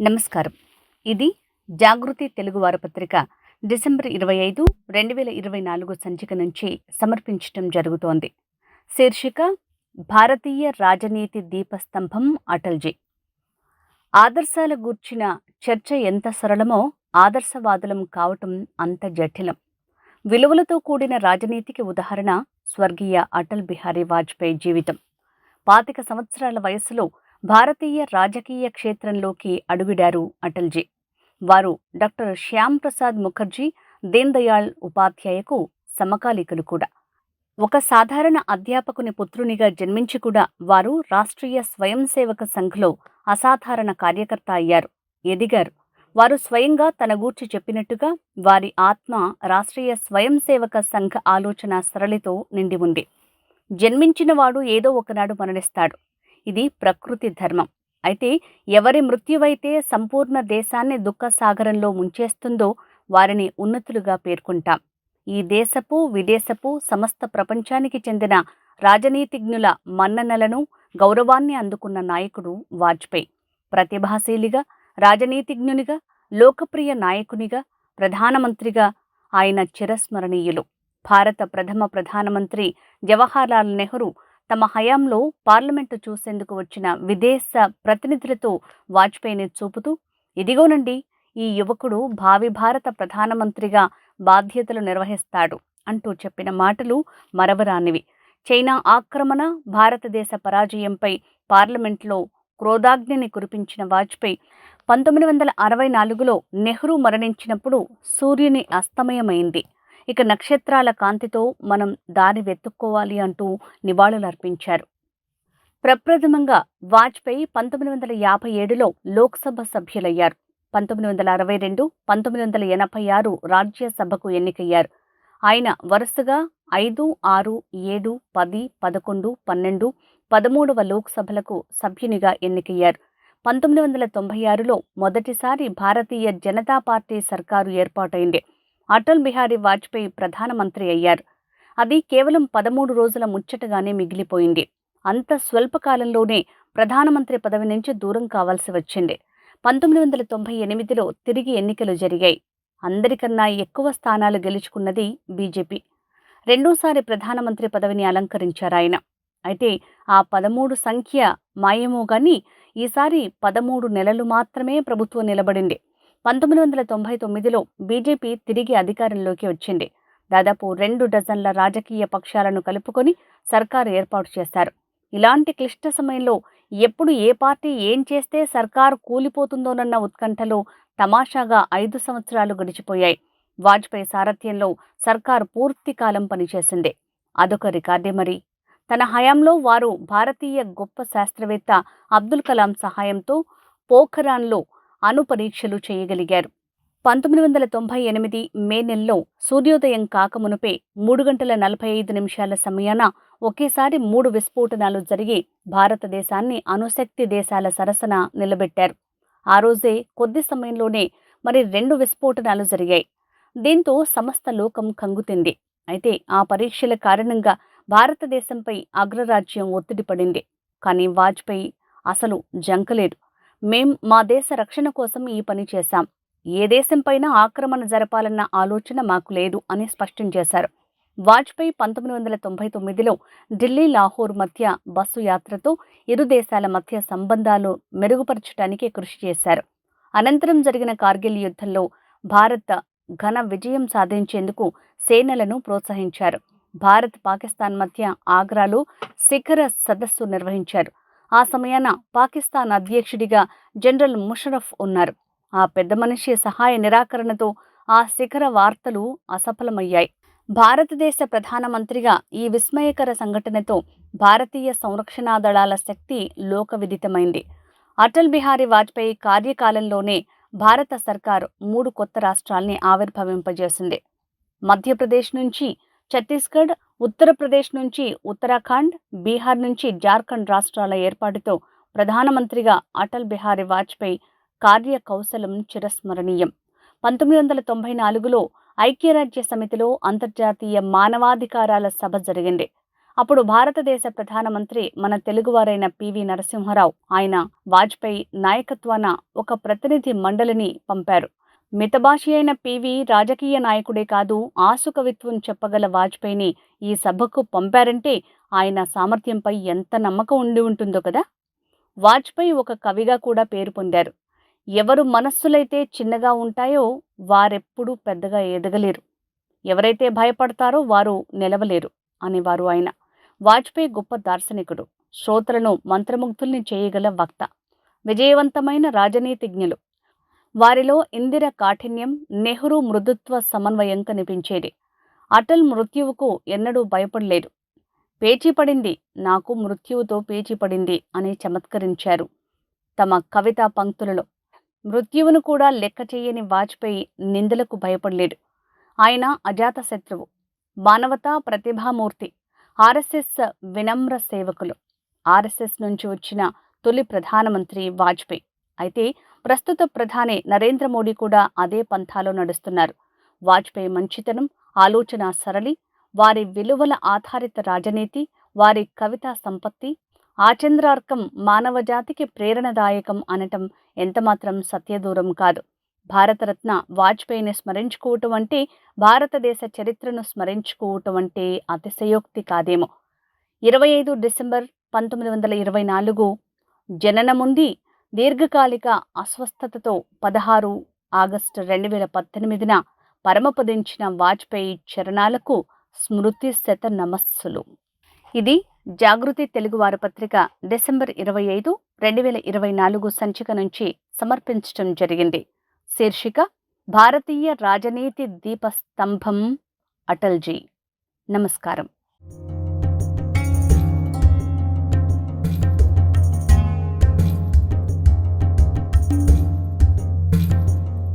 నమస్కారం. ఇది జాగృతి తెలుగు వారపత్రిక డిసెంబర్ ఇరవై ఐదు రెండు వేల ఇరవై నాలుగు సంచిక నుంచి సమర్పించటం జరుగుతోంది. శీర్షిక భారతీయ రాజనీతి దీపస్తంభం అటల్జీ. ఆదర్శాల గూర్చిన చర్చ ఎంత సరళమో ఆదర్శవాదులం కావటం అంత జటిలం విలువలతో కూడిన రాజనీతికి ఉదాహరణ స్వర్గీయ అటల్ బిహారీ వాజ్పేయి జీవితం. పాతిక సంవత్సరాల వయసులో భారతీయ రాజకీయ క్షేత్రంలోకి అడుగుడారు అటల్జీ. వారు డాక్టర్ శ్యామ్ ప్రసాద్ ముఖర్జీ దీన్ దయాళ్ ఉపాధ్యాయకు సమకాలీకులు కూడా. ఒక సాధారణ అధ్యాపకుని పుత్రునిగా జన్మించి కూడా వారు రాష్ట్రీయ స్వయం సేవక సంఘ్లో అసాధారణ కార్యకర్త అయ్యారు. ఎదిగారు. వారు స్వయంగా తన గూర్చి చెప్పినట్టుగా వారి ఆత్మ రాష్ట్రీయ స్వయం సేవక సంఘ ఆలోచన సరళితో నిండి ఉంది. జన్మించినవాడు ఏదో ఒకనాడు మరణిస్తాడు. ఇది ప్రకృతి ధర్మం. అయితే ఎవరి మృత్యువైతే సంపూర్ణ దేశాన్ని దుఃఖసాగరంలో ముంచేస్తుందో వారిని ఉన్నతులుగా పేర్కొంటాం. ఈ దేశపు విదేశపు సమస్త ప్రపంచానికి చెందిన రాజనీతిజ్ఞుల మన్ననలను గౌరవాన్ని అందుకున్న నాయకుడు వాజ్పేయి. ప్రతిభాశీలిగా రాజనీతిజ్ఞునిగా లోకప్రియ నాయకునిగా ప్రధానమంత్రిగా ఆయన చిరస్మరణీయులు. భారత ప్రథమ ప్రధానమంత్రి జవహర్లాల్ నెహ్రూ తమ హయాంలో పార్లమెంటు చూసేందుకు వచ్చిన విదేశ ప్రతినిధులతో వాజ్పేయిని చూపుతూ ఇదిగోనండి ఈ యువకుడు భావి భారత ప్రధానమంత్రిగా బాధ్యతలు నిర్వహిస్తాడు అంటూ చెప్పిన మాటలు మరవరానివి. చైనా ఆక్రమణ భారతదేశ పరాజయంపై పార్లమెంట్లో క్రోధాగ్నిని కురిపించిన వాజ్పేయి పంతొమ్మిది వందల అరవై నాలుగులో నెహ్రూ మరణించినప్పుడు సూర్యుని అస్తమయమైంది. ఇక నక్షత్రాల కాంతితో మనం దారి వెతుక్కోవాలి అంటూ నివాళులర్పించారు. ప్రప్రథమంగా వాజ్పేయి పంతొమ్మిది వందల యాభై ఏడులో లోక్సభ సభ్యులయ్యారు. పంతొమ్మిది వందల అరవై రెండు పంతొమ్మిది వందల ఎనభై ఆరు రాజ్యసభకు ఎన్నికయ్యారు. ఆయన వరుసగా ఐదు ఆరు ఏడు పది పదకొండు పన్నెండు పదమూడవ లోక్సభలకు సభ్యునిగా ఎన్నికయ్యారు. పంతొమ్మిది వందల తొంభై ఆరులో మొదటిసారి భారతీయ జనతా పార్టీ సర్కారు ఏర్పాటైంది. అటల్ బిహారీ వాజ్పేయి ప్రధానమంత్రి అయ్యారు. అది కేవలం పదమూడు రోజుల ముచ్చటగానే మిగిలిపోయింది. అంత స్వల్పకాలంలోనే ప్రధానమంత్రి పదవి నుంచి దూరం కావాల్సి వచ్చింది. పంతొమ్మిది వందల తొంభై ఎనిమిదిలో తిరిగి ఎన్నికలు జరిగాయి. అందరికన్నా ఎక్కువ స్థానాలు గెలుచుకున్నది బీజేపీ. రెండోసారి ప్రధానమంత్రి పదవిని అలంకరించారు ఆయన. అయితే ఆ పదమూడు సంఖ్య మాయమో గాని ఈసారి పదమూడు నెలలు మాత్రమే ప్రభుత్వం నిలబడింది. పంతొమ్మిది వందల తొంభై తొమ్మిదిలో బీజేపీ తిరిగి అధికారంలోకి వచ్చింది. దాదాపు రెండు డజన్ల రాజకీయ పక్షాలను కలుపుకొని సర్కారు ఏర్పాటు చేశారు. ఇలాంటి క్లిష్ట సమయంలో ఎప్పుడు ఏ పార్టీ ఏం చేస్తే సర్కారు కూలిపోతుందోనన్న ఉత్కంఠలో తమాషాగా ఐదు సంవత్సరాలు గడిచిపోయాయి. వాజ్పేయి సారథ్యంలో సర్కారు పూర్తి కాలం పనిచేసింది. అదొక రికార్డే మరి. తన హయాంలో వారు భారతీయ గొప్ప శాస్త్రవేత్త అబ్దుల్ కలాం సహాయంతో పోఖరాన్లో అణు పరీక్షలు చేయగలిగారు. పంతొమ్మిది వందల తొంభై ఎనిమిది మే నెలలో సూర్యోదయం కాకమునుపే మూడు గంటల నలభై ఐదు నిమిషాల సమయాన ఒకేసారి మూడు విస్ఫోటనాలు జరిగి భారతదేశాన్ని అణుశక్తి దేశాల సరసన నిలబెట్టారు. ఆ రోజే కొద్ది సమయంలోనే మరి రెండు విస్ఫోటనాలు జరిగాయి. దీంతో సమస్త లోకం కంగుతింది. అయితే ఆ పరీక్షల కారణంగా భారతదేశంపై అగ్రరాజ్యం ఒత్తిడి పడింది. కానీ వాజ్పేయి అసలు జంకలేదు. మేం మా దేశ రక్షణ కోసం ఈ పని చేశాం. ఏ దేశంపైన ఆక్రమణ జరపాలన్న ఆలోచన మాకు లేదు అని స్పష్టం చేశారు. వాజ్పేయి పంతొమ్మిది వందల తొంభై తొమ్మిదిలో ఢిల్లీ లాహోర్ మధ్య బస్సు యాత్రతో ఇరు దేశాల మధ్య సంబంధాలు మెరుగుపరచడానికి కృషి చేశారు. అనంతరం జరిగిన కార్గిల్ యుద్ధంలో భారత్ ఘన విజయం సాధించేందుకు సేనలను ప్రోత్సహించారు. భారత్ పాకిస్తాన్ మధ్య ఆగ్రాలో శిఖర సదస్సు నిర్వహించారు. ఆ సమయాన పాకిస్తాన్ అధ్యక్షుడిగా జనరల్ ముషరఫ్ ఉన్నారు. ఆ పెద్ద మనిషి సహాయ నిరాకరణతో ఆ శిఖర వార్తలు అసఫలమయ్యాయి. భారతదేశ ప్రధానమంత్రిగా ఈ విస్మయకర సంఘటనతో భారతీయ సంరక్షణా దళాల శక్తి లోకవిదితమైంది. అటల్ బిహారీ వాజ్పేయి కార్యకాలంలోనే భారత సర్కారు మూడు కొత్త రాష్ట్రాల్ని ఆవిర్భవింపజేసింది. మధ్యప్రదేశ్ నుంచి ఛత్తీస్గఢ్ ఉత్తరప్రదేశ్ నుంచి ఉత్తరాఖండ్ బీహార్ నుంచి జార్ఖండ్ రాష్ట్రాల ఏర్పాటుతో ప్రధానమంత్రిగా అటల్ బిహారీ వాజ్పేయి కార్యకౌశలం చిరస్మరణీయం. పంతొమ్మిది వందల తొంభై నాలుగులో ఐక్యరాజ్య సమితిలో అంతర్జాతీయ మానవాధికారాల సభ జరిగింది. అప్పుడు భారతదేశ ప్రధానమంత్రి మన తెలుగువారైన పివి నరసింహారావు ఆయన వాజ్పేయి నాయకత్వాన ఒక ప్రతినిధి మండలిని పంపారు. మితభాషి అయిన పివి రాజకీయ నాయకుడే కాదు ఆసుకవిత్వం చెప్పగల వాజ్పేయిని ఈ సభకు పంపారంటే ఆయన సామర్థ్యంపై ఎంత నమ్మకం ఉండి ఉంటుందో కదా? వాజ్పేయి ఒక కవిగా కూడా పేరు పొందారు. ఎవరు మనస్సులైతే చిన్నగా ఉంటాయో వారెప్పుడూ పెద్దగా ఎదగలేరు. ఎవరైతే భయపడతారో వారు నిలవలేరు అనేవారు ఆయన. వాజ్పేయి గొప్ప దార్శనికుడు శ్రోతలను మంత్రముగ్ధుల్ని చేయగల వక్త విజయవంతమైన రాజనీతిజ్ఞులు. వారిలో ఇందిర కాఠిన్యం నెహ్రూ మృదుత్వ సమన్వయం కనిపించేది. అటల్ మృత్యువుకు ఎన్నడూ భయపడలేదు. పేచీపడింది నాకు మృత్యువుతో పేచీపడింది అని చమత్కరించారు తమ కవితా పంక్తులలో. మృత్యువును కూడా లెక్క చేయని వాజ్పేయి నిందలకు భయపడలేడు ఆయన అజాతశత్రువు మానవతా ప్రతిభామూర్తి ఆర్ఎస్ఎస్ వినమ్ర సేవకులు ఆర్ఎస్ఎస్ నుంచి వచ్చిన తొలి ప్రధానమంత్రి వాజ్పేయి. అయితే ప్రస్తుత ప్రధాని నరేంద్ర మోడీ కూడా అదే పంథాలో నడుస్తున్నారు. వాజ్పేయి మంచితనం ఆలోచన సరళి వారి విలువల ఆధారిత రాజనీతి వారి కవితా సంపత్తి ఆచంద్రార్కం మానవజాతికి ప్రేరణదాయకం అనటం ఎంతమాత్రం సత్యదూరం కాదు. భారతరత్న వాజ్పేయిని స్మరించుకోవటం అంటే భారతదేశ చరిత్రను స్మరించుకోవటం అంటే అతిశయోక్తి కాదేమో. ఇరవై ఐదు డిసెంబర్ పంతొమ్మిది వందల ఇరవై నాలుగు జననముంది దీర్ఘకాలిక అస్వస్థతతో పదహారు ఆగస్టు రెండు వేల పద్దెనిమిదిన పరమపదించిన వాజ్పేయి చరణాలకు స్మృతి శత నమస్సులు. ఇది జాగృతి తెలుగు పత్రిక డిసెంబర్ ఇరవై ఐదు రెండు వేల ఇరవై నాలుగు సంచిక నుంచి సమర్పించడం జరిగింది. శీర్షిక భారతీయ రాజనీతి దీపస్తంభం అటల్జీ నమస్కారం.